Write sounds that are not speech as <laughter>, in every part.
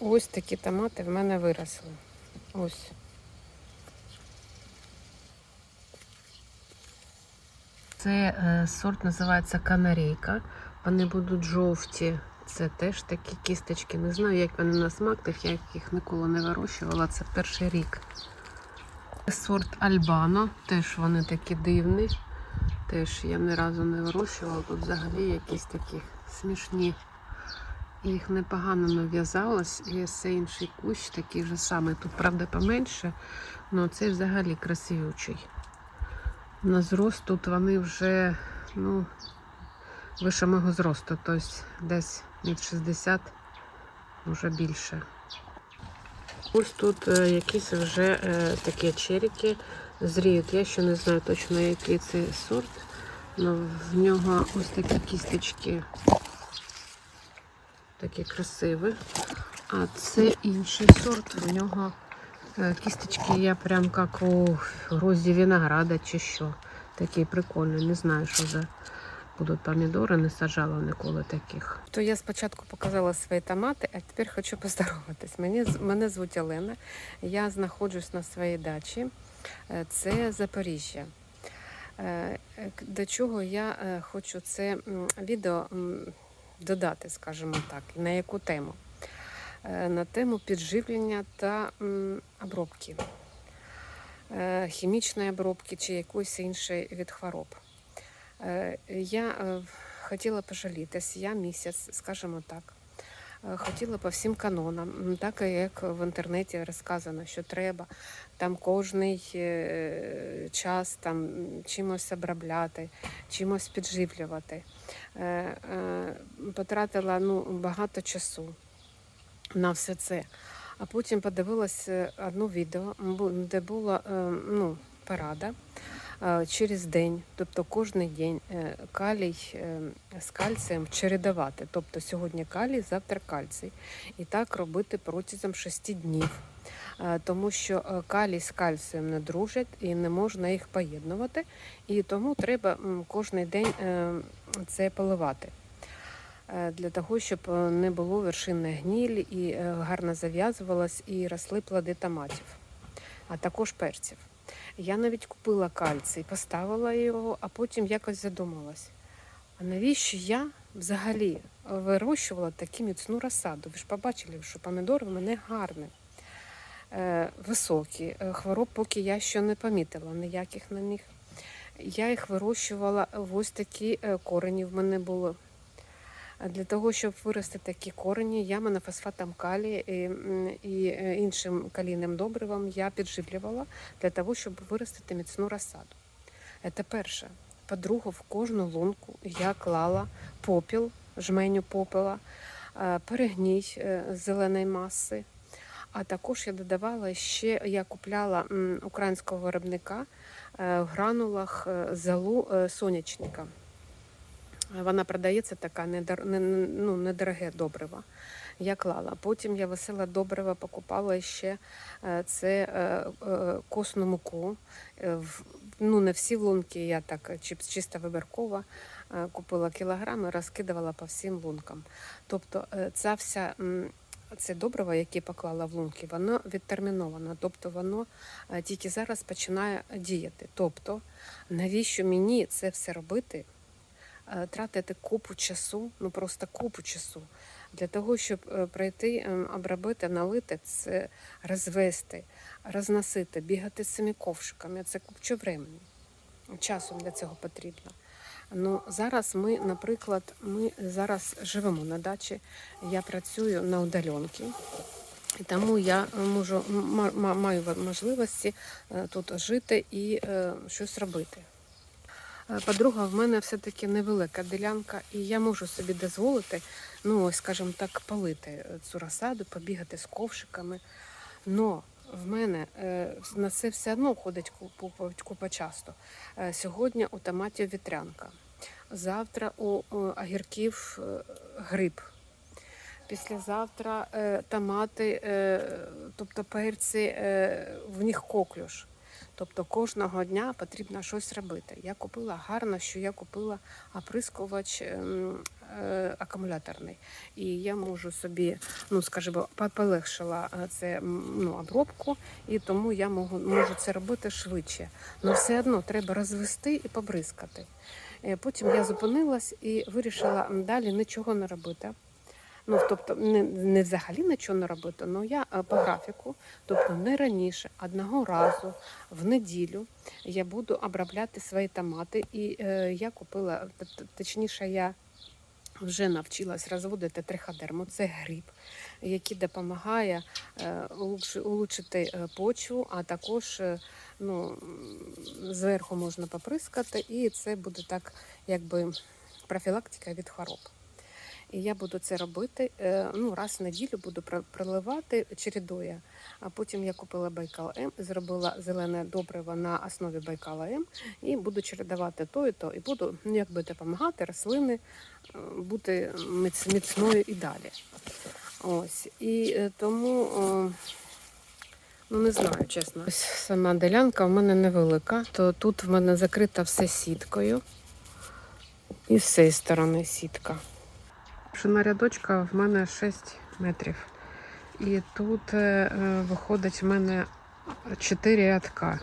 Ось такі томати в мене виросли. Ось. Це е, сорт називається канарейка. Вони будуть жовті. Це теж такі кісточки. Не знаю, як вони на смак, тих я їх ніколи не вирощувала. Це перший рік. Сорт Альбано, теж вони такі дивні. Теж я ні разу не вирощувала. Тут взагалі якісь такі смішні. Їх непогано нав'язалось. І це інший кущ, такий же самий. Тут, правда, поменше, але цей взагалі красивючий. На зрост тут вони вже ну, вище мого зросту, тобто десь від 60, може більше. Ось тут е, якісь вже е, такі черіки зріють. Я ще не знаю точно, який це сорт, але в нього ось такі кісточки такі красиві. А це інший сорт. В нього е, кісточки я прям як у грозді винограда чи що. Такий прикольний. Не знаю, що за будуть помідори, не саджала ніколи таких. То я спочатку показала свої томати, а тепер хочу <laughs> поздороватись. Мені, мене звуть Олена. Я знаходжусь на своїй дачі. Е, Це Запоріжжя. Е, До чого я хочу це відео додати, скажімо так, на яку тему? Е, На тему підживлення та обробки, Е, хімічної обробки чи якоїсь іншої від хвороб. Е, Я хотіла пожалітися, я місяць, скажімо так. Е, Хотіла по всім канонам, так як в інтернеті розказано, що треба там кожний е, час там чимось обробляти, чимось підживлювати. Е, Потратила ну, багато часу на все це. А потім подивилася одне відео, де була ну, порада через день, тобто кожен день е, калій е, з кальцієм чередувати. Тобто сьогодні калій, завтра кальцій. І так робити протягом 6 днів. Тому що е, калій з кальцієм не дружать і не можна їх поєднувати. І тому треба кожен день це поливати. Для того, щоб не було вершинної гнілі і гарно зав'язувалось і росли плоди томатів, а також перців. Я навіть купила кальцій, поставила його, а потім якось задумалась. А навіщо я взагалі вирощувала таку міцну розсаду? Ви ж побачили, що помідори в мене гарні, е, високі. Е, Хвороб поки я ще не помітила ніяких на них. Я їх вирощувала ось такі е, корені в мене були. Для того, щоб вирости такі корені, я монофосфатом калія і, і е, іншим калійним добривом я підживлювала для того, щоб виростити міцну розсаду. Це перше. По-друге, в кожну лунку я клала попіл, жменю попела, е, перегній е, зеленої маси. А також я додавала ще, я купляла українського виробника в гранулах залу сонячника. Вона продається така недор- не- ну, недороге добриво. Я клала. Потім я весела добрива покупала ще е, це е, е, косну муку. Ну, не всі лунки, я так чисто вибірково купила кілограми, розкидувала по всім лункам. Тобто ця вся це добриво, яке поклала в лунки, воно відтерміновано, тобто воно тільки зараз починає діяти. Тобто, навіщо мені це все робити? Е, тратити купу часу, ну просто купу часу для того, щоб е, пройти, ем, обробити, налити, це розвести, розносити, бігати з цими ковшиками. Це купче времени. Часу для цього потрібно. Ну зараз ми, наприклад, ми зараз живемо на дачі. Я працюю на удаленці. Тому я можу ма- ма- маю можливості е, тут жити і е, щось робити. Е, По-друге, в мене все-таки невелика ділянка, і я можу собі дозволити, ну, скажімо так, полити е, цю розсаду, побігати з ковшиками. Но в мене е, на це все одно ходить купа, купа часто. Е, Сьогодні у томатів вітрянка, завтра у огірків гриб. Післязавтра томати, тобто перці, в них коклюш. Тобто кожного дня потрібно щось робити. Я купила гарно, що я купила оприскувач ем, е, акумуляторний. І я можу собі, ну скажімо, полегшила е, це ну, обробку, і тому я можу, можу це робити швидше. Але все одно треба розвести і побризкати. Е, Потім я зупинилась і вирішила далі нічого не робити. Ну, тобто, не, не взагалі нічого не робити, але я е, по графіку, тобто не раніше, одного разу в неділю я буду обробляти свої томати. І е, я купила, точніше, я вже навчилась розводити триходерму. Це гриб, який допомагає е, улучшити е, почву, а також е, ну, зверху можна поприскати, і це буде так, якби профілактика від хвороб. І я буду це робити е, ну, раз в неділю буду про- проливати чередуя. А потім я купила Байкал М, зробила зелене добриво на основі Байкала М і буду чередувати то і то. І буду ну, якби допомагати рослини е, бути міцною і далі. Ось. І е, тому, ну не знаю, чесно. Ось сама ділянка в мене невелика, то тут в мене закрита все сіткою. І з цієї сторони сітка. Шина рядочка в мене 6 метрів. І тут е, е, виходить в мене 4 рядка.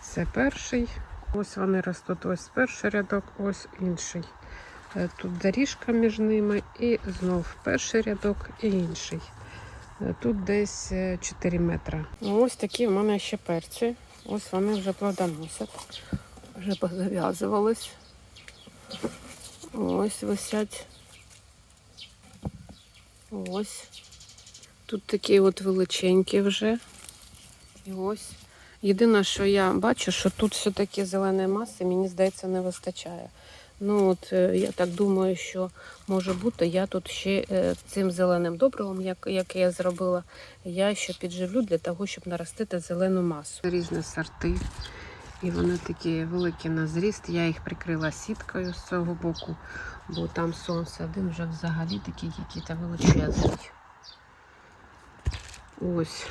Це перший. Ось вони ростуть. Ось перший рядок, ось інший. Е, Тут доріжка між ними, і знов перший рядок і інший. Е, Тут десь е, 4 метри. Ось такі в мене ще перці. Ось вони вже плодоносять. Вже позав'язувались. Ось висять. Ось. Тут такі от величенькі вже. І ось. Єдине, що я бачу, що тут все-таки зеленої маси, мені здається, не вистачає. Ну от е, я так думаю, що може бути, я тут ще е, цим зеленим добривом, як, яке я зробила, я ще підживлю для того, щоб наростити зелену масу. Різні сорти. І вони такі великі на зріст. Я їх прикрила сіткою з цього боку, бо там сонце один вже взагалі такий який-то величезний. Ось,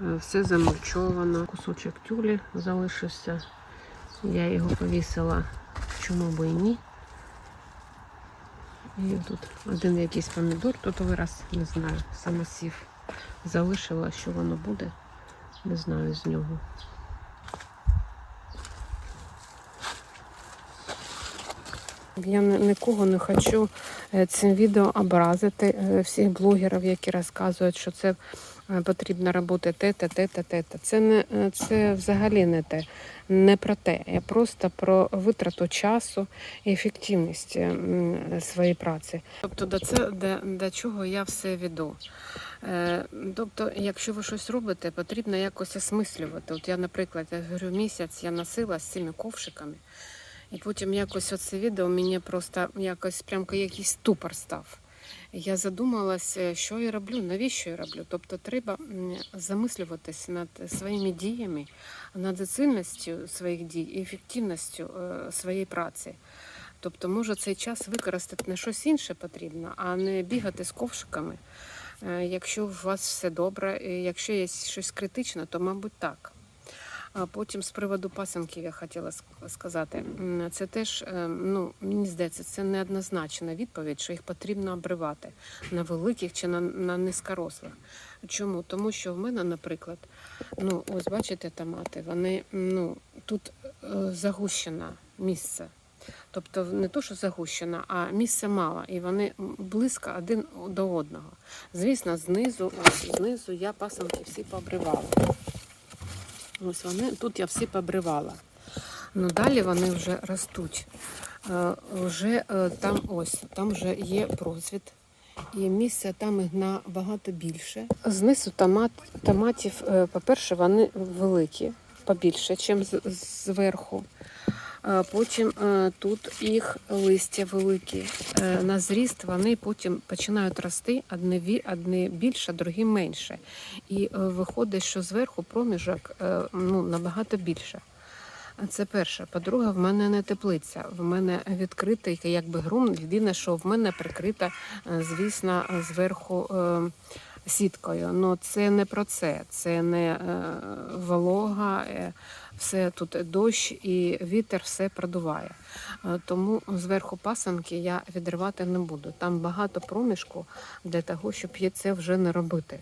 е, все замульчовано. Кусочок тюлі залишився. Я його повісила, чому би і ні. І тут один якийсь помідор, тут вираз, не знаю, самосів залишила, що воно буде. Не знаю з нього. Я нікого не хочу е, цим відео образити е, всіх блогерів, які розказують, що це е, потрібно робити те, те, те, те, те. Це не це взагалі не те, не про те. Я просто про витрату часу і ефективність е, своєї праці. Тобто до це до, до чого я все веду. Тобто, якщо ви щось робите, потрібно якось осмислювати. От я, наприклад, я говорю, місяць я носила з цими ковшиками. І потім якось оце відео мені просто якось прям якийсь ступор став. Я задумалася, що я роблю, навіщо я роблю. Тобто треба м, замислюватись над своїми діями, над доцільністю своїх дій і ефективністю е, своєї праці. Тобто, може цей час використати на щось інше потрібно, а не бігати з ковшиками. Е, Якщо у вас все добре, якщо є щось критичне, то мабуть так. А потім з приводу пасенків я хотіла сказати. Це теж, е, ну, мені здається, це неоднозначна відповідь, що їх потрібно обривати на великих чи на, на низькорослих. Чому? Тому що в мене, наприклад, ну, ось бачите томати, вони ну, тут е, загущена місце. Тобто не то, що загущена, а місця мало, і вони близько один до одного. Звісно, знизу, ось знизу я пасанки всі пообривала. Ось вони тут я всі побривала. Ну далі вони вже ростуть. Е, вже е, там ось, там вже є просвіт. І місця там набагато більше. Знизу томат, томатів, е, по-перше, вони великі, побільше, ніж зверху. Потім тут їх листя великі. Е, На зріст вони потім починають рости, одне, одне більше, другі менше. І е, виходить, що зверху проміжок е, ну, набагато більше. Це перше. По-друге, в мене не теплиця. В мене відкритий якби ґрунт. Єдине, що в мене прикрита, звісно, зверху сіткою. Ну це не про це. Це не волога, все тут дощ і вітер все продуває. Е, Тому зверху пасанки я відривати не буду. Там багато проміжку для того, щоб їй це вже не робити.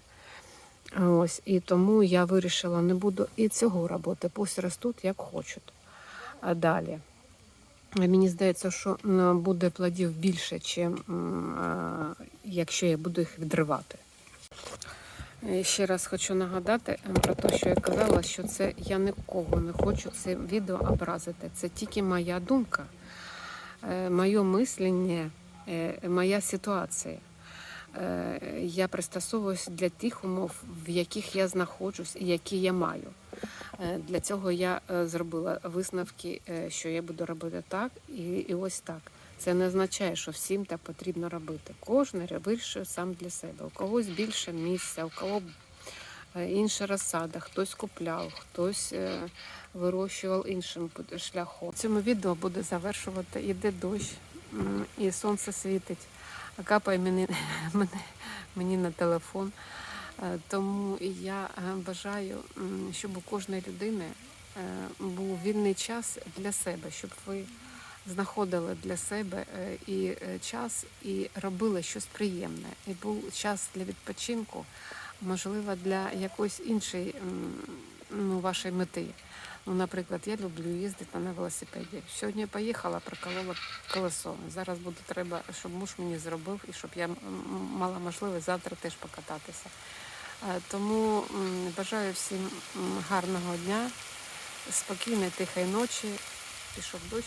Ось, і тому я вирішила, не буду і цього робити. Пусть ростуть як хочуть. А далі. Мені здається, що буде плодів більше, чим е, якщо я буду їх відривати. І Ще раз хочу нагадати е, про те, що я казала, що це я нікого не хочу це відео образити. Це тільки моя думка, е, моє мислення, е, моя ситуація. Е, Я пристосовуюсь для тих умов, в яких я знаходжусь і які я маю. Е, Для цього я е, зробила висновки, е, що я буду робити так і ось так. Це не означає, що всім так потрібно робити. Кожен вирішує сам для себе. У когось більше місця, у кого е, інша розсада, хтось купляв, хтось е, вирощував іншим шляхом. Цьому відео буде завершувати. Іде дощ, і сонце світить, а капає мені, <laughs> мені на телефон. Е, Тому я бажаю, щоб у кожної людини був вільний час для себе, щоб ви знаходили для себе е, і е, час, і робили щось приємне. І був час для відпочинку, можливо, для якоїсь іншої ну, вашої мети. Ну, наприклад, я люблю їздити на велосипеді. Сьогодні поїхала, проколола колесо. Зараз буде треба, щоб муж мені зробив і щоб я мала можливість завтра теж покататися. Е, Тому бажаю всім гарного дня, спокійної, тихої ночі. Пішов дощ.